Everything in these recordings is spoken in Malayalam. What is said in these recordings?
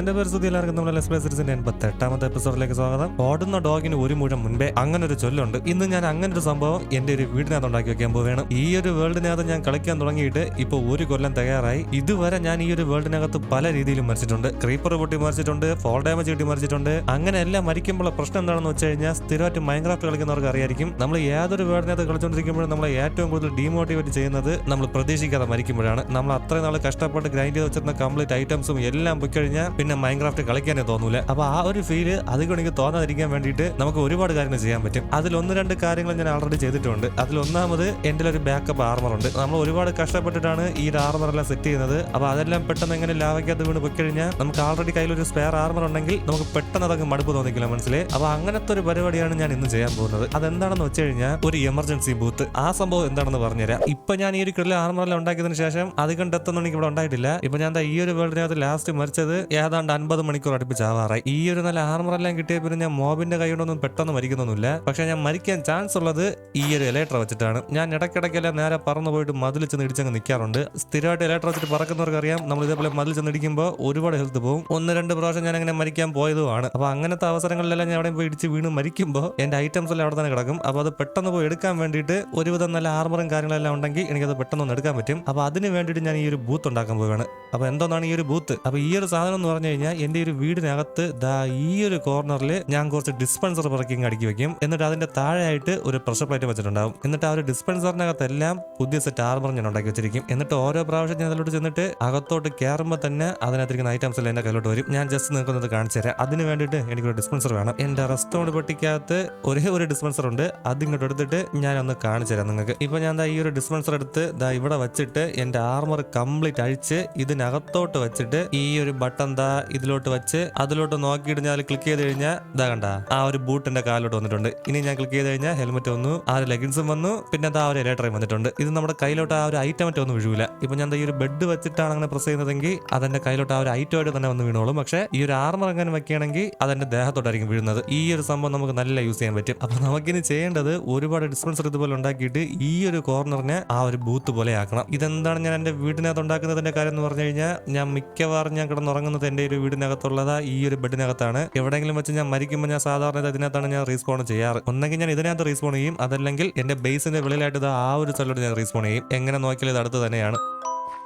എന്റെ പേര് സുധി എല്ലാവർക്കും നമ്മുടെ ലെസ് പ്ലേസിന്റെ എൺപത്തി എട്ടാമത്തെ എപ്പിസോഡിലേക്ക് സ്വാഗതം. ഓടുന്ന ഡോഗിന് ഒരു മുഴം മുൻപേ അങ്ങനെ ഒരു ചൊല്ലുണ്ട്. ഇന്ന് ഞാൻ അങ്ങനെ ഒരു സംഭവം എന്റെ ഒരു വീടിനകത്ത് ഉണ്ടാക്കി വെക്കാൻ പോവുകയാണ്. ഈ ഒരു വേൾഡിനകത്ത് ഞാൻ കളിക്കാൻ തുടങ്ങിയിട്ട് ഇപ്പൊ ഒരു കൊല്ലം തയ്യാറായി. ഇതുവരെ ഞാൻ ഈ ഒരു വേൾഡിനകത്ത് പല രീതിയിലും മരിച്ചിട്ടുണ്ട്. ക്രീപ്പർ പൊട്ടി മരിച്ചിട്ടുണ്ട് ഫോൾ ഡാമേജ് കിട്ടി മരിച്ചിട്ടുണ്ട്. അങ്ങനെ എല്ലാം മരിക്കുമ്പോൾ പ്രശ്നം എന്താണെന്ന് വെച്ച് കഴിഞ്ഞാൽ സ്ഥിരമായിട്ട് മൈൻക്രാഫ്റ്റ് കളിക്കുന്നവർക്ക് അറിയായിരിക്കും. നമ്മൾ ഏതൊരു വേൾഡിനകത്ത് കളിച്ചുകൊണ്ടിരിക്കുമ്പോഴും നമ്മളെ ഏറ്റവും കൂടുതൽ ഡീമോട്ടിവേറ്റ് ചെയ്യുന്നത് നമ്മൾ പ്രതീക്ഷിക്കാതെ മരിക്കുമ്പോഴാണ്. നമ്മൾ അത്രയും നാൾ കഷ്ടപ്പെട്ട് ഗ്രൈൻഡ് ചെയ്ത് വെച്ചിരുന്ന കംപ്ലീറ്റ് ഐറ്റംസും എല്ലാം പോയി കഴിഞ്ഞാൽ പിന്നെ മൈൻക്രാഫ്റ്റ് കളിക്കാനേ തോന്നൂല. അപ്പൊ ആ ഒരു ഫീൽ അധികം എനിക്ക് തോന്നാതിരിക്കാൻ വേണ്ടിയിട്ട് നമുക്ക് ഒരുപാട് കാര്യങ്ങൾ ചെയ്യാൻ പറ്റും. അതിൽ ഒന്ന് രണ്ട് കാര്യങ്ങൾ ഞാൻ ആൾറെഡി ചെയ്തിട്ടുണ്ട്. അതിൽ ഒന്നാമത് എന്റെ ഒരു ബാക്കപ്പ് ആർമർ ഉണ്ട്. നമ്മൾ ഒരുപാട് കഷ്ടപ്പെട്ടിട്ടാണ് ഈ ഒരു ആർമർ എല്ലാം സെറ്റ് ചെയ്യുന്നത്. അപ്പൊ അതെല്ലാം പെട്ടെന്ന് എങ്ങനെ ലാവയ്ക്കകത്ത് വീണ് പോയി കഴിഞ്ഞാൽ നമുക്ക് ആൾറെഡി കയ്യിൽ ഒരു സ്പെയർ ആർമർ ഉണ്ടെങ്കിൽ നമുക്ക് പെട്ടെന്ന് അതങ്ങ് മടുപ്പ് തോന്നിക്കില്ല മനസ്സിലെ അപ്പൊ അങ്ങനത്തെ ഒരു പരിപാടിയാണ് ഞാൻ ഇന്ന് ചെയ്യാൻ പോകുന്നത്. അതെന്താണെന്ന് വെച്ച് കഴിഞ്ഞാൽ ഒരു എമർജൻസി ബൂത്ത് ആ സംഭവം എന്താണെന്ന് പറഞ്ഞുതരാം. ഇപ്പൊ ഞാൻ ഈ ഒരു കിടല ആർമറെല്ലാം ഉണ്ടാക്കിയതിനു ശേഷം അധികം ഡെത്ത് ഒന്നും എനിക്ക് ഇവിടെ ഉണ്ടായിട്ടില്ല. ഇപ്പൊ ഞാൻ ഈ ഒരു വേൾഡിനകത്ത് ലാസ്റ്റ് മരിച്ചത് ഏതാണ്ട് അൻപത് മണിക്കൂർ അടുപ്പിച്ച് ആവാറായി. ഈ ഒരു നല്ല ആർമറെല്ലാം കിട്ടിയ പിന്നെ ഞാൻ മോബിന്റെ കൈ കൊണ്ടൊന്നും പെട്ടെന്ന് മരിക്കുന്നൊന്നുമില്ല. പക്ഷെ ഞാൻ മരിക്കാൻ ചാൻസ് ഉള്ളത് ഈ ഒരു എലേറ്റർ വെച്ചിട്ടാണ്. ഞാൻ ഇടയ്ക്കിടയ്ക്കെല്ലാം നേരെ പറന്നു പോയിട്ട് മതിൽ ചെന്ന് ഇടിച്ചങ്ങ് നിൽക്കാറുണ്ട് സ്ഥിരമായിട്ട് ഇലക്ട്ര വെച്ചിട്ട് പറക്കുന്നവർക്ക് അറിയാം നമ്മൾ ഇതേപോലെ മതിൽ ചെന്ന് ഇടിക്കുമ്പോൾ ഒരുപാട് ഹെൽത്ത് പോകും. ഒന്ന് രണ്ട് പ്രാവശ്യം ഞാൻ അങ്ങനെ മരിക്കാൻ പോയതുമാണ്. അപ്പൊ അങ്ങനത്തെ അവസരങ്ങളിലെല്ലാം ഞാൻ അവിടെ പോയി ഇടിച്ച് വീണ് മരിക്കുമ്പോൾ എന്റെ ഐറ്റംസ് എല്ലാം അവിടെ തന്നെ കിടക്കും. അപ്പോൾ അത് പെട്ടെന്ന് പോയി എടുക്കാൻ വേണ്ടിയിട്ട് ഒരുവിധം നല്ല ആർമറും കാര്യങ്ങളെല്ലാം ഉണ്ടെങ്കിൽ എനിക്കത് പെട്ടെന്ന് ഒന്ന് എടുക്കാൻ പറ്റും. അപ്പൊ അതിന് വേണ്ടിയിട്ട് ഞാൻ ഈ ഒരു ബൂത്ത് ഉണ്ടാക്കാൻ പോവുകയാണ്. അപ്പൊ എന്തോന്നാണ് ഈ ഒരു ബൂത്ത് അപ്പൊ ഈ ഒരു സാധനം എന്ന് പറഞ്ഞു കഴിഞ്ഞാൽ എന്റെ ഒരു വീടിനകത്ത് ദാ ഈ ഒരു കോർണറിൽ ഞാൻ കുറച്ച് ഡിസ്പെൻസർ പറക്കി അടുക്കി വെക്കും. എന്നിട്ട് അതിന്റെ താഴെയായിട്ട് ഒരു പ്രഷർ പ്ലേറ്റ് വെച്ചിട്ടുണ്ടാവും. എന്നിട്ട് ആ ഒരു ഡിസ്പെൻസറിനകത്തെല്ലാം പുതിയ സെറ്റ് ആർമർ ഞാൻ ഉണ്ടാക്കി വെച്ചിരിക്കും. എന്നിട്ട് ഓരോ പ്രാവശ്യം ഞാൻ അതിലോട്ട് ചെന്നിട്ട് അകത്തോട്ട് കയറുമ്പോൾ തന്നെ അതിനകത്തിരിക്കുന്ന ഐറ്റംസ് എല്ലാം എന്റെ കയ്യിലോട്ട് വരും. ഞാൻ ജസ്റ്റ് നിൽക്കുന്നത് കാണിച്ചു തരാം. അതിന് വേണ്ടിയിട്ട് എനിക്കൊരു ഡിസ്പെൻസർ വേണം. എന്റെ റെസ്റ്റോറന്റ് പെട്ടിക്കകത്ത് ഒരേ ഒരു ഡിസ്പെൻസർ ഉണ്ട്. അത് ഇങ്ങോട്ട് എടുത്തിട്ട് ഒന്ന് കാണിച്ചു തരാം നിങ്ങൾക്ക്. ഇപ്പോൾ ഞാൻ ദാ ഈ ഒരു ഡിസ്പെൻസർ എടുത്ത് ദാ ഇവിടെ വെച്ചിട്ട് എന്റെ ആർമർ കംപ്ലീറ്റ് അഴിച്ച് ഇതിനകത്തോട്ട് വെച്ചിട്ട് ഈ ഒരു ബട്ടൺ ദാ ഇതിലോട്ട് വെച്ച് അതിലോട്ട് നോക്കിയിട്ട് ഞാൻ ക്ലിക്ക് ചെയ്ത് കഴിഞ്ഞാൽ ഇതാ കണ്ട ആ ഒരു ബൂട്ട് എന്റെ കാലിലോട്ട് വന്നിട്ടുണ്ട്. ഇനി ഞാൻ ക്ലിക്ക് ചെയ്ത് കഴിഞ്ഞാൽ ഹെൽമെറ്റ് വന്നു ആ ഒരു ലെഗിൻസും വന്നു പിന്നെ ദാ ഒരു എലേറ്ററയും വന്നിട്ടുണ്ട്. ഇത് നമ്മുടെ കയ്യിലോട്ട് ആ ഒരു ഐറ്റം മറ്റേ ഒന്നും വീഴൂല ഇപ്പൊ ഞാൻ ഈ ഒരു ബെഡ് വെച്ചിട്ടാണ് അങ്ങനെ പ്രസ് ചെയ്യുന്നതെങ്കിൽ അതെന്റെ കയ്യിലോട്ട് ആ ഒരു ഐറ്റമായിട്ട് തന്നെ വന്ന് വീണോളും. പക്ഷേ ഈ ഒരു ആർമർ അങ്ങനെ വെക്കുകയാണെങ്കിൽ അതെന്റെ ദേഹത്തോട്ടായിരിക്കും വീഴുന്നത്. ഈ ഒരു സംഭവം നമുക്ക് നല്ല യൂസ് ചെയ്യാൻ പറ്റും. അപ്പൊ നമുക്കിനി ചെയ്യേണ്ടത് ഒരുപാട് ഡിസ്പെൻസർ ഇതുപോലെ ഉണ്ടാക്കിയിട്ട് ഈ ഒരു കോർണറിനെ ആ ഒരു ബൂത്ത് പോലെ ആക്കണം. ഇതെന്താണ് ഞാൻ എന്റെ വീടിനകത്ത് ഉണ്ടാക്കുന്നതിന്റെ കാര്യം എന്ന് പറഞ്ഞു കഴിഞ്ഞാൽ ഞാൻ മിക്കവാറും ഞാൻ കിടന്നുറങ്ങുന്നത് ഒരു വീടിനകത്തുള്ളത് ഈ ഒരു ബെഡിനകത്താണ്. എവിടെയെങ്കിലും വെച്ച് ഞാൻ മരിക്കുമ്പോൾ ഞാൻ സാധാരണ ഇത് ഇതിനകത്താണ് ഞാൻ റീസ്പോൺ ചെയ്യാറ്. ഒന്നെങ്കിൽ ഞാൻ ഇതിനകത്ത് റീസ്പോൺ ചെയ്യും. അതല്ലെങ്കിൽ എന്റെ ബേസിന്റെ വെളിയിലായിട്ട് ആ ഒരു സ്ഥലത്ത് ഞാൻ റീസ്പോൺ ചെയ്യും. എങ്ങനെ നോക്കിയാൽ ഇത് അടുത്ത് തന്നെയാണ്.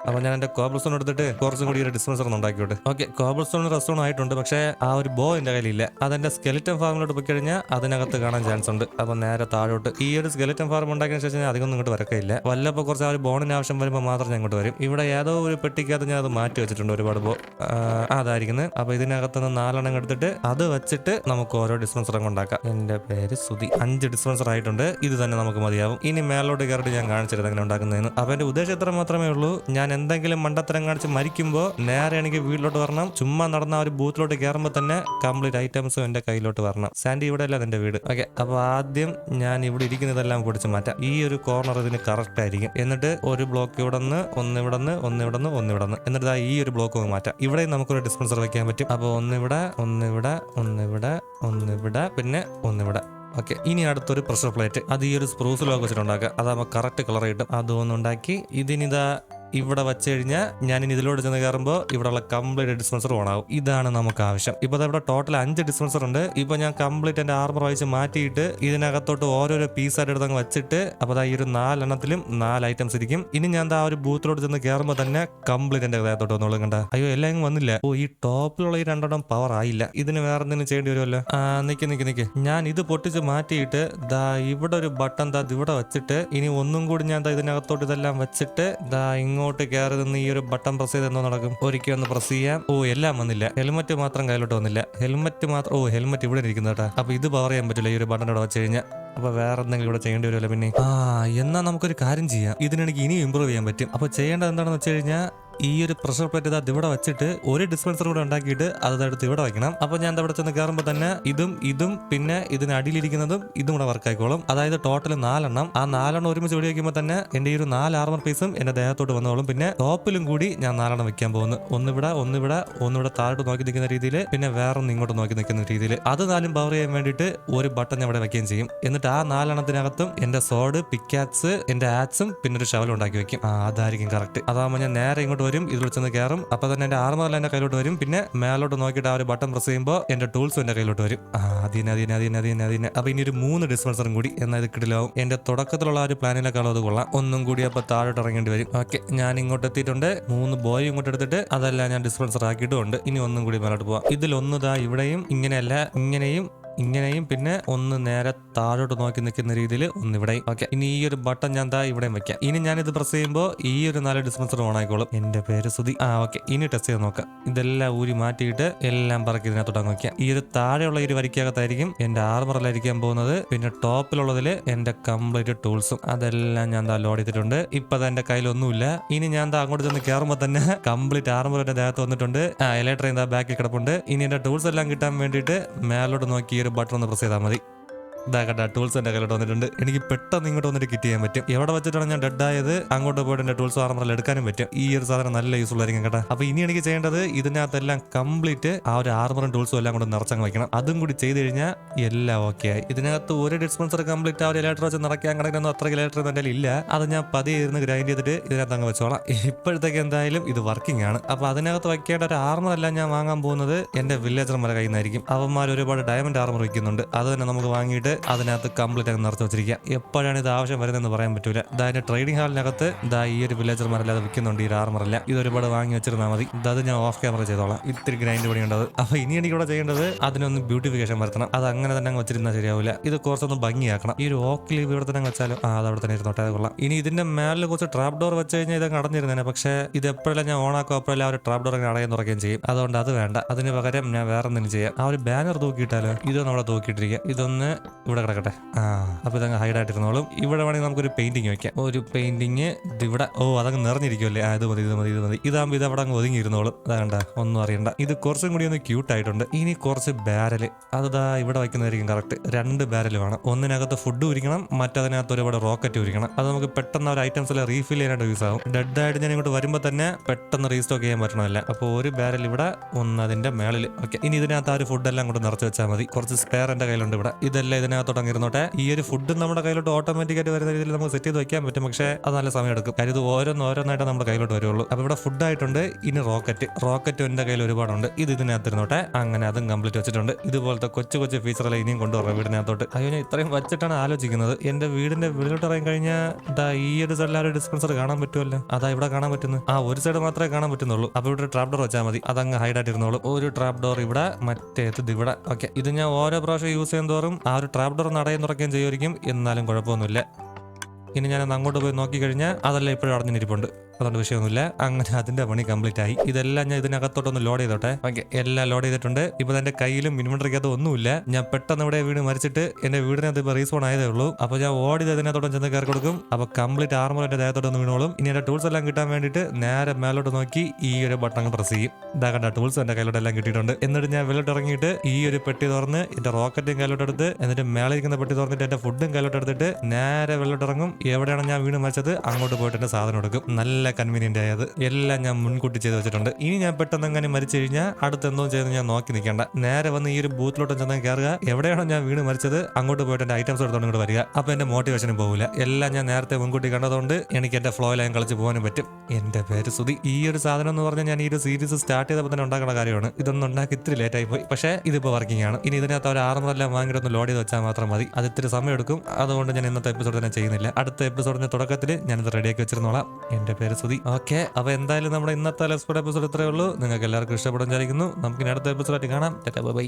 അപ്പൊ ഞാൻ എന്റെ കോബിൾ സ്റ്റോൺ എടുത്തിട്ട് കുറച്ചും കൂടി ഒരു ഡിസ്പെൻസർ ഒന്ന് ഉണ്ടാക്കിയോട്ടെ ഓക്കെ കോബിൾ സ്റ്റോൺ റെസ്റ്റോൺ ആയിട്ടുണ്ട്. പക്ഷേ ആ ഒരു ബോ എന്റെ കയ്യിലില്ല. അതെന്റെ സ്കെലിറ്റൻ ഫാമിലോട്ട് പോയി കഴിഞ്ഞാൽ അതിനകത്ത് കാണാൻ ചാൻസ് ഉണ്ട്. അപ്പൊ നേരെ താഴോട്ട് ഈ ഒരു സ്കെലിറ്റൻ ഫാർം ഉണ്ടാക്കിയ ശേഷം ഞാൻ അധികം ഇങ്ങോട്ട് വരക്കയില്ല. വല്ലപ്പോൾ കുറച്ച് ആ ഒരു ബോണിന് ആവശ്യം വരുമ്പോൾ മാത്രം ഞാൻ ഇങ്ങോട്ട് വരും. ഇവിടെ ഏതോ ഒരു പെട്ടിക്കകത്ത് ഞാൻ അത് മാറ്റി വെച്ചിട്ടുണ്ട് ഒരുപാട് ബോ അതായിരിക്കുന്നത് അപ്പൊ ഇതിനകത്ത് നിന്ന് നാലെണ്ണം എടുത്തിട്ട് അത് വെച്ചിട്ട് നമുക്ക് ഓരോ ഡിസ്പെൻസർ ഉണ്ടാക്കാം. എന്റെ പേര് സുതി അഞ്ച് ഡിസ്പെൻസർ ആയിട്ടുണ്ട്. ഇത് തന്നെ നമുക്ക് മതിയാവും. ഇനി മേലോട്ട് കയറിയിട്ട് ഞാൻ കാണിച്ചിരുന്നത് അങ്ങനെ ഉണ്ടാക്കുന്നതിന് അപ്പൊ എന്റെ ഉദ്ദേശം ഇത്ര മാത്രമേ ഉള്ളൂ. ഞാൻ എന്തെങ്കിലും മണ്ടത്തരം കാണിച്ച് മരിക്കുമ്പോൾ നേരെ എനിക്ക് വീട്ടിലോട്ട് വരണം. ചുമ്മാ നടന്ന ഒരു ബൂത്തിലോട്ട് കയറുമ്പോൾ തന്നെ കംപ്ലീറ്റ് ഐറ്റംസും എന്റെ കയ്യിലോട്ട് വരണം. സാൻഡി ഇവിടെ അല്ല എന്റെ വീട്. ഓക്കെ അപ്പൊ ആദ്യം ഞാൻ ഇവിടെ ഇരിക്കുന്നതെല്ലാം പൊടിച്ച് മാറ്റാം. ഈ ഒരു കോർണർ ഇതിന് കറക്റ്റ് ആയിരിക്കും. എന്നിട്ട് ഒരു ബ്ലോക്ക് ഇവിടെ നിന്ന് ഒന്ന് ഇവിടെ നിന്ന് ഒന്ന് ഇവിടെ നിന്ന് ഒന്ന് ഇവിടെ നിന്ന്. എന്നിട്ട് ഈ ഒരു ബ്ലോക്ക് മാറ്റാം. ഇവിടെ നമുക്കൊരു ഡിസ്പെൻസർ വെക്കാൻ പറ്റും. അപ്പോൾ ഒന്നിവിടെ ഒന്നിവിടെ ഒന്നിവിടെ ഒന്നിവിടെ പിന്നെ ഒന്നിവിടെ ഓക്കെ ഇനി അടുത്തൊരു പ്രഷർ പ്ലേറ്റ് അത് ഈ ഒരു സ്പ്രൂസ് ലോക്ക് വെച്ചിട്ടുണ്ടാക്കുക. അതാകുമ്പോൾ കറക്റ്റ് കളർ കിട്ടും. അതൊന്നുണ്ടാക്കി ഇതിനിതാ ഇവിടെ വെച്ച് കഴിഞ്ഞാൽ ഞാൻ ഇനി ഇതിലോട്ട് ചെന്ന് കയറുമ്പോൾ ഇവിടെയുള്ള കംപ്ലീറ്റ് ഡിസ്പെൻസർ ഓൺ ആവും. ഇതാണ് നമുക്ക് ആവശ്യം. ഇപ്പോൾ ഇവിടെ ടോട്ടൽ അഞ്ച് ഡിസ്പെൻസർ ഉണ്ട്. ഇപ്പോൾ ഞാൻ കംപ്ലീറ്റ് എന്റെ ആർമർ വായിച്ച് മാറ്റിയിട്ട് ഇതിനകത്തോട്ട് ഓരോരോ പീസായിട്ട് എടുത്ത് അങ്ങ് വെച്ചിട്ട് അപ്പോൾ ഈ ഒരു നാലെണ്ണത്തിലും നാല് ഐറ്റംസ് ഇരിക്കും. ഇനി ഞാൻ ആ ഒരു ബൂത്തിലോട്ട് ചെന്ന് കയറുമ്പോൾ തന്നെ കംപ്ലീറ്റ് എന്റെ ഹൃദയത്തോട്ട് വന്നോളും കണ്ട. അയ്യോ എല്ലാം വന്നില്ല. ഓ ഈ ടോപ്പിലുള്ള ഈ രണ്ടെണ്ണം പവർ ആയില്ല. ഇതിന് വേറെ എന്തെങ്കിലും ചെയ്യേണ്ടി വരുമല്ലോ? നിൽക്കി നിൽക്കി നിൽക്കി ഞാൻ ഇത് പൊട്ടിച്ച് മാറ്റിയിട്ട് ദാ ഇവിടെ ഒരു ബട്ടൺ ദാ ഇവിടെ വെച്ചിട്ട് ഇനി ഒന്നും കൂടി ഞാൻ ഇതിനകത്തോട്ട് ഇതെല്ലാം വെച്ചിട്ട് ദാ ഇങ്ങോട്ട് കയറി നിന്ന് ഈ ഒരു ബട്ടൺ പ്രസ് ചെയ്ത് എന്തോ നടക്കും. ഒരിക്കൽ ഒന്ന് പ്രസ് ചെയ്യാം ഓ എല്ലാം വന്നില്ല. ഹെൽമെറ്റ് മാത്രം കയ്യിലോട്ട് വന്നില്ല. ഹെൽമെറ്റ് മാത്രം ഓ ഹെൽമെറ്റ് ഇവിടെ ഇരിക്കുന്നു കേട്ടാ. അപ്പൊ ഇത് പവർ ചെയ്യാൻ പറ്റില്ല ഈ ഒരു ബട്ടൺ ഇവിടെ വെച്ച് കഴിഞ്ഞാൽ അപ്പൊ വേറെ എന്തെങ്കിലും ഇവിടെ ചെയ്യേണ്ടി വരുമല്ലോ പിന്നെ. ആ എന്നാ നമുക്കൊരു കാര്യം ചെയ്യാം. ഇതിനെനിക്ക് ഇനിയും ഇമ്പ്രൂവ് ചെയ്യാൻ പറ്റും. അപ്പൊ ചെയ്യേണ്ടത് എന്താണെന്ന് വെച്ച് കഴിഞ്ഞാൽ ഈ ഒരു പ്രഷർ പ്ലേറ്റ് ഇത് ഇവിടെ വെച്ചിട്ട് ഒരു ഡിസ്പെൻസർ കൂടെ ഉണ്ടാക്കിയിട്ട് അത് എടുത്ത് ഇവിടെ വെക്കണം. അപ്പൊ ഞാൻ അവിടെ ചെന്ന് കയറുമ്പോൾ തന്നെ ഇതും ഇതും പിന്നെ ഇതിന് അടിയിലിരിക്കുന്നതും ഇതും കൂടെ വർക്ക് ആയിക്കോളും. അതായത് ടോട്ടൽ നാലെണ്ണം. ആ നാലെണ്ണം ഒരുമിച്ച് വെടി വെക്കുമ്പോൾ തന്നെ എന്റെ ഈ ഒരു നാല് ആർമർ പീസും എന്റെ ദേഹത്തോട്ട് വന്നോളും. പിന്നെ ടോപ്പിലും കൂടി ഞാൻ നാലെണ്ണം വെക്കാൻ പോകുന്നു. ഒന്നിവിടെ ഒന്നിവിടെ ഒന്നിവിടെ താഴോട്ട് നോക്കി നിൽക്കുന്ന രീതിയിൽ പിന്നെ വേറെ ഇങ്ങോട്ട് നോക്കി നിൽക്കുന്ന രീതിയിൽ അത് നാലും പവർ ചെയ്യാൻ വേണ്ടിയിട്ട് ഒരു ബട്ടൺ ഇവിടെ വെക്കുകയും ചെയ്യും. എന്നിട്ട് ആ നാലെണ്ണത്തിനകത്തും എന്റെ സോഡ് പിക്കാറ്റ്സ് എന്റെ ആക്സും പിന്നെ ഒരു ഷവൽ ഉണ്ടാക്കി വെക്കും. ആ അതായിരിക്കും കറക്റ്റ് അതാകുമ്പോൾ ഞാൻ നേരെ ഇങ്ങോട്ട് വരും ഇതിൽ ചെന്ന് കയറും. അപ്പൊ തന്നെ എന്റെ ആർമറെല്ലാം എന്റെ കയ്യിലോട്ട് വരും. പിന്നെ മേലോട്ട് നോക്കിയിട്ട് ആ ഒരു ബട്ടൺ പ്രസ് ചെയ്യുമ്പോൾ എന്റെ ടൂൾസും എന്റെ കയ്യിലോട്ട് വരും. അതിന് അതിന് അതിന് അതിന് അതിന്. അപ്പൊ ഇനി ഒരു മൂന്ന് ഡിസ്പെൻസറും കൂടി എന്നാൽ ഇത് കിടിലാവും. എന്റെ തുടക്കത്തിലുള്ള ആ ഒരു പ്ലാനിനേക്കാളും അത് കൊള്ളാം. ഒന്നും കൂടി അപ്പൊ താഴോട്ട് ഇറങ്ങേണ്ടി വരും. ഓക്കെ ഞാൻ ഇങ്ങോട്ട് എത്തിയിട്ടുണ്ട്. മൂന്ന് ബോയ് ഇങ്ങോട്ട് എടുത്തിട്ട് അതെല്ലാം ഞാൻ ഡിസ്പെൻസർ ആക്കിയിട്ടുണ്ട്. ഇനി ഒന്നും കൂടി മേലോട്ട് പോവാം. ഇതിലൊന്നുതാ ഇവിടെയും ഇങ്ങനെയല്ല ഇങ്ങനെയും ഇങ്ങനെയും പിന്നെ ഒന്ന് നേരെ താഴോട്ട് നോക്കി നിൽക്കുന്ന രീതിയിൽ ഒന്ന് ഇവിടെ ഓക്കെ ഇനി ഈ ഒരു ബട്ടൺ ഞാൻ താ ഇവിടെയും വെക്കാം ഇനി ഞാൻ ഇത് പ്രസ് ചെയ്യുമ്പോൾ ഈ ഒരു നാല് ഡിസ്പെൻസർ ഓൺ ആയിക്കോളും. എന്റെ പേര് സുധി. ആ ഓക്കെ ഇനി ടെസ്റ്റ് ചെയ്ത് നോക്കാം. ഇതെല്ലാം ഊരി മാറ്റിയിട്ട് എല്ലാം പറക്കി ഇതിനകത്തോട്ട് വെക്കാം ഈ ഒരു താഴെയുള്ള ഒരു വരിക്കകത്തായിരിക്കും എന്റെ ആർമറിലായിരിക്കാൻ പോകുന്നത്. പിന്നെ ടോപ്പിലുള്ളതിൽ എന്റെ കംപ്ലീറ്റ് ടൂൾസും അതെല്ലാം ഞാൻ താ ലോഡ് ചെയ്തിട്ടുണ്ട്. ഇപ്പൊ എന്റെ കയ്യിലൊന്നുമില്ല. ഇനി ഞാൻ താ അങ്ങോട്ട് ചെന്ന് കയറുമ്പോൾ തന്നെ കംപ്ലീറ്റ് ആർമർ എന്റെ ദേഹത്ത് വന്നിട്ടുണ്ട്. ആ ഇലക്ട്രിക് എന്താ ബാക്കിൽ കിടപ്പുണ്ട്. ഇനി എന്റെ ടൂൾസ് എല്ലാം കിട്ടാൻ വേണ്ടിയിട്ട് മേലോട്ട് നോക്കി ഒരു ബട്ടൺ ഒന്ന് പ്രസ് ചെയ്താൽ മതി. ഇതാ കേട്ടോ ടൂൾസ് എന്റെ കയ്യിലോട്ട് വന്നിട്ടുണ്ട്. എനിക്ക് പെട്ടെന്ന് ഇങ്ങോട്ട് വന്നിട്ട് കിറ്റ് ചെയ്യാൻ പറ്റും. എവിടെ വെച്ചിട്ടാണ് ഞാൻ ഡെഡ് ആയത്? അങ്ങോട്ട് പോയിട്ട് എന്റെ ടൂൾസ് ആർമറിൽ എടുക്കാനും പറ്റും. ഈ ഒരു സാധനം നല്ല യൂസ്ഫുൾ ആയിരിക്കും കേട്ടോ. അപ്പൊ ഇനി എനിക്ക് ചെയ്യേണ്ടത് ഇതിനകത്തെല്ലാം കംപ്ലീറ്റ് ആ ഒരു ആർമറും ടൂൾസും എല്ലാം കൂടെ നിറച്ചങ്ങ് വെക്കണം. അതും കൂടി ചെയ്ത് കഴിഞ്ഞാൽ എല്ലാം ഓക്കെ ആയി. ഇതിനകത്ത് ഒരു ഡിസ്പെൻസർ കംപ്ലീറ്റ് ആ ഒരു ഇലക്ട്രോ വെച്ച് നിറയ്ക്കാൻ കിടക്കുന്ന അത്ര ഇലക്ട്രോ എന്റെ ഇല്ല. അത് ഞാൻ പതിയെ ഇരുന്ന് ഗ്രൈൻഡ് ചെയ്തിട്ട് ഇതിനകത്ത് അങ്ങ് വെച്ചോളാം. ഇപ്പോഴത്തേക്ക് എന്തായാലും ഇത് വർക്കിംഗ് ആണ്. അപ്പൊ അതിനകത്ത് വയ്ക്കേണ്ട ഒരു ആർമർ എല്ലാം ഞാൻ വാങ്ങാൻ പോകുന്നത് എന്റെ വില്ലേജർമാരെ കയ്യിൽ നിന്നായിരിക്കും. അവന്മാർ ഒരുപാട് ഡയമണ്ട് ആർമർ വയ്ക്കുന്നുണ്ട് അത് തന്നെ നമുക്ക് വാങ്ങിയിട്ട് അതിനകത്ത് കംപ്ലീറ്റ് അങ്ങ് നിറച്ച് വെച്ചിരിക്കുക. എപ്പോഴാണ് ഇത് ആവശ്യം വരുന്നതെന്ന് പറയാൻ പറ്റൂല. ഇതാ അതിന്റെ ട്രേഡിംഗ് ഹാളിനകത്ത് ഇതാ ഈ ഒരു വില്ലേജർമാരല്ലാതെ വിൽക്കുന്നുണ്ട് ഈ ആർമറല്ല ഇത് ഒരുപാട് വാങ്ങി വെച്ചിരുന്നാൽ മതി. ഇതാ അത് ഞാൻ ഓഫ് ക്യാമറ ചെയ്തോളാം. ഇത്തിരി ഗ്രൈൻഡ് പണിയുണ്ടത് അപ്പൊ ഇനി എനിക്ക് ഇവിടെ ചെയ്യേണ്ടത് അതിനൊന്ന് ബ്യൂട്ടിഫിക്കേഷൻ വരുത്തണം. അത് അങ്ങനെ തന്നെ അങ്ങ് വെച്ചിരുന്നാൽ ശരിയാവില്ല ഇത് കുറച്ചൊന്ന് ഭംഗിയാക്കണം. ഈ ഒരു ഓക്ക് ലീവ് ഇവിടെ തന്നെ വെച്ചാലും? ആ അത് അവിടെ തന്നെ ഇരുന്നോട്ടെ അത് കൊള്ളാം. ഇനി ഇതിന്റെ മേലിൽ കുറച്ച് ട്രാപ്പ് ഡോർ വെച്ച് കഴിഞ്ഞാൽ ഇത് അടഞ്ഞിരുന്നേനെ. പക്ഷേ ഇത് എപ്പോഴെല്ലാം ഞാൻ ഓൺ ആക്കും അപ്പോഴെല്ലാം ആ ഒരു ട്രാപ്പ് ഡോർ അങ്ങനെ അടയാൻ തുറക്കുകയും ചെയ്യും. അതുകൊണ്ട് അത് വേണ്ട. അതിന് പകരം ഞാൻ വേറെ എന്തെങ്കിലും ചെയ്യാം. ആ ഒരു ബാനർ തൂക്കിയിട്ടാലോ? ഇത് അവിടെ തൂക്കിയിട്ടിരിക്കുക. ഇതൊന്ന് ഇവിടെ കിടക്കട്ടെ. ആ അപ്പൊ ഇതങ്ങ് ഹൈഡ് ആയിട്ടിരുന്നോളും. ഇവിടെ വേണമെങ്കിൽ നമുക്കൊരു പെയിന്റിങ് വെക്കാം. ഒരു പെയിന്റിങ് ഇവിടെ ഓ അതങ്ങ് നിറഞ്ഞിരിക്കുമല്ലേ ആ ഇത് മതി ഇത് മതി ഇത് മതി. ഇതാകുമ്പോൾ ഇത് അവിടെ അങ്ങ് ഒതുങ്ങിയിരുന്നോളും. അതാ കണ്ട ഒന്നും അറിയണ്ട. ഇത് കുറച്ചും കൂടി ഒന്ന് ക്യൂട്ട് ആയിട്ടുണ്ട്. ഇനി കുറച്ച് ബാരൽ അതാ ഇവിടെ വയ്ക്കുന്നതായിരിക്കും കറക്റ്റ് രണ്ട് ബാരൽ വേണം. ഒന്നിനകത്ത് ഫുഡ് ഉരിക്കണം മറ്റതിനകത്ത് ഒരുപാട് റോക്കറ്റ് ഉരിക്കണം. അത് നമുക്ക് പെട്ടെന്ന് ഒരു ഐറ്റംസിൽ റീഫിൽ ചെയ്യാനായിട്ട് യൂസ് ആവും. ഡെഡ് ആയിട്ട് ഞാൻ ഇങ്ങോട്ട് വരുമ്പോൾ തന്നെ പെട്ടെന്ന് റീസ്റ്റോക്ക് ചെയ്യാൻ പറ്റണമല്ല അപ്പോൾ ഒരു ബാരൽ ഇവിടെ ഒന്ന് അതിന്റെ മേളിൽ ഓക്കെ ഇനി ഇതിനകത്ത് ആ ഒരു ഫുഡ് എല്ലാം കൂടെ നിറച്ച് വെച്ചാൽ മതി. കുറച്ച് സ്പെയർ എന്റെ കയ്യിലുണ്ട് ഇവിടെ. ഇതെല്ലാം ഇതിനകത്തോട്ട് അങ്ങ് ഇരുന്നോട്ടെ ഈ ഒരു ഫുഡ് നമ്മുടെ കയ്യിലോട്ട് ഓട്ടോമാറ്റിക്കായിട്ട് വരുന്ന രീതിയിൽ നമുക്ക് സെറ്റ് ചെയ്ത് വെക്കാൻ പറ്റും. പക്ഷേ അത് നല്ല സമയം എടുക്കും കാര്യം ഇത് ഓരോന്നോരോന്നായിട്ട് നമ്മുടെ കയ്യിലോട്ട് വരുള്ളൂ. അപ്പോൾ ഇവിടെ ഫുഡ് ആയിട്ടുണ്ട്. ഇനി റോക്കറ്റ് റോക്കറ്റ് എന്റെ കയ്യിൽ ഒരുപാടുണ്ട്. ഇത് ഇതിനകത്ത് ഇരുന്നോട്ടെ അങ്ങനെ അതും കംപ്ലീറ്റ് വെച്ചിട്ടുണ്ട്. ഇതുപോലത്തെ കൊച്ചു കൊച്ചു ഫീച്ചറെല്ലാം ഇനിയും കൊണ്ടുവരണം വീടിനകത്തോട്ട്. അയ്യോ ഞാൻ ഇത്രയും വെച്ചിട്ടാണ് ആലോചിക്കുന്നത്. എന്റെ വീടിന്റെ വീട്ടിലോട്ട് ഇറങ്ങി കഴിഞ്ഞാൽ ഇതാ ഈ ഒരു സൈഡിൽ ആ ഒരു ഡിസ്പെൻസർ കാണാൻ പറ്റുമല്ലോ. അതാ ഇവിടെ കാണാൻ പറ്റുന്നു ആ ഒരു സൈഡ് മാത്രമേ കാണാൻ പറ്റുന്നുള്ളൂ. അപ്പോൾ ഇവിടെ ട്രാപ്പ് ഡോർ വെച്ചാൽ മതി. അതങ്ങ് ഹൈഡ് ആയിട്ടിരുന്നോളൂ. ഒരു ട്രാപ്പ് ഡോർ ഇവിടെ മറ്റേത് ഇവിടെ. ഓക്കെ ഇത് ഞാൻ ഓരോ പ്രാവശ്യം യൂസ് ചെയ്യുന്നതോറും ആ ഒരു ഡോർ നടയും തുറക്കുകയും ചെയ്യുമായിരിക്കും. എന്നാലും കുഴപ്പമൊന്നുമില്ല. ഇനി ഞാൻ അങ്ങോട്ട് പോയി നോക്കിക്കഴിഞ്ഞാൽ അതെല്ലാം ഇപ്പോഴും അടഞ്ഞിരിപ്പുണ്ട് അതുകൊണ്ട് വിഷയമൊന്നുമില്ല. അങ്ങനെ അതിന്റെ പണി കംപ്ലീറ്റ് ആയി. ഇതെല്ലാം ഞാൻ ഇതിനകത്തോട്ടൊന്ന് ലോഡ് ചെയ്തോട്ടെ. ഓക്കെ എല്ലാം ലോഡ് ചെയ്തിട്ടുണ്ട്. ഇപ്പൊ എന്റെ കയ്യിലും ഇൻവെന്ററിക്കകത്ത് ഒന്നുമില്ല. ഞാൻ പെട്ടെന്ന് ഇവിടെ വീട് മരിച്ചിട്ട് എന്റെ വീടിനകത്ത് ഇപ്പൊ റീസോൺ ആയതേ ഉള്ളൂ. അപ്പൊ ഞാൻ ഓടി ഇതിനകത്തോട്ടം ചെന്ന് കയറി കൊടുക്കും. അപ്പൊ കംപ്ലീറ്റ് ആർമർ എന്റെ ദേഹത്തോട്ടൊന്ന് വീണോളും. ഇനി എന്റെ ടൂൾസ് എല്ലാം കിട്ടാൻ വേണ്ടിയിട്ട് നേരെ മേലോട്ട് നോക്കി ഈ ഒരു ബട്ടൺ പ്രസ് ചെയ്യും. ഇതാ കണ്ട ടൂൾസ് എന്റെ കയ്യിലോട്ട് എല്ലാം കിട്ടിയിട്ടുണ്ട്. എന്നിട്ട് ഞാൻ വെള്ളോട്ട് ഇറങ്ങിയിട്ട് ഈ ഒരു പെട്ടി തുറന്ന് എന്റെ റോക്കറ്റും കയ്യിലോട്ട് എടുത്ത് എന്നിട്ട് മേളിൽ ഇരിക്കുന്ന പെട്ടി തുറന്നിട്ട് എന്റെ ഫുഡും കയ്യിലോട്ട് എടുത്തിട്ട് നേരെ വെള്ളോട്ട് ഇറങ്ങും. എവിടെയാണ് ഞാൻ വീണ് മരിച്ചത്? അങ്ങോട്ട് പോയിട്ട് എന്റെ സാധനം എടുക്കും. നല്ല കൺവീനിയന്റ് ആയത് എല്ലാം ഞാൻ മുൻകൂട്ടി ചെയ്ത് വെച്ചിട്ടുണ്ട്. ഇനി ഞാൻ പെട്ടെന്ന് എങ്ങനെ മരിച്ചു കഴിഞ്ഞാൽ അടുത്ത് എന്തോ ചെയ്ത് ഞാൻ നോക്കി നിൽക്കേണ്ട. നേരെ വന്ന് ഈ ഒരു ബൂത്തിലോട്ട് ചെന്ന് കയറുക. എവിടെയാണോ ഞാൻ വീണ് മരിച്ചത് അങ്ങോട്ട് പോയിട്ട് എന്റെ ഐറ്റംസ് എടുത്തോണ്ട് ഇങ്ങോട്ട് വരിക. അപ്പൊ എന്റെ മോട്ടിവേഷനും പോകില്ല എല്ലാം ഞാൻ നേരത്തെ മുൻകൂട്ടി കണ്ടതുകൊണ്ട് എനിക്ക് എന്റെ ഫ്ലോ ലൈൻ കളിച്ച് പോകാനും പറ്റും. എന്റെ പേര് സുതി ഈ ഒരു സാധനം എന്ന് പറഞ്ഞാൽ ഞാൻ ഈ ഒരു സീരീസ് സ്റ്റാർട്ട് ചെയ്തപ്പോൾ തന്നെ ഉണ്ടാക്കുന്ന കാര്യമാണ്. ഇതൊന്നും ഉണ്ടാക്കി ഇത്തിരി ലേറ്റ് ആയി പോയി. പക്ഷേ ഇതിപ്പോ വർക്കിംഗ് ആണ്. ഇനി ഇതിനകത്ത് ഒരു ആർമറെല്ലാം വാങ്ങിയിട്ട് ലോഡ് ചെയ്ത് വെച്ചാൽ മാത്രം മതി. അത് ഇത്തിരി സമയം എടുക്കും. അതുകൊണ്ട് ഞാൻ ഇന്നത്തെ എപ്പിസോഡ് തന്നെ ചെയ്യുന്നില്ല. അടുത്ത എപ്പിസോഡിന്റെ തുടക്കത്തിൽ ഞാനിത് റെഡിയാക്കി വെച്ചിരുന്നോളാം. എന്റെ പേര് സുധി ഓക്കെ അപ്പൊ എന്തായാലും നമ്മുടെ ഇന്നത്തെ എപ്പിസോഡ് ഇത്രയേ ഉള്ളൂ. നിങ്ങൾക്ക് എല്ലാവർക്കും ഇഷ്ടപ്പെടും വിചാരിക്കുന്നു. നമുക്ക് ഇനി അടുത്ത എപ്പിസോഡായിട്ട് കാണാം. ബൈ.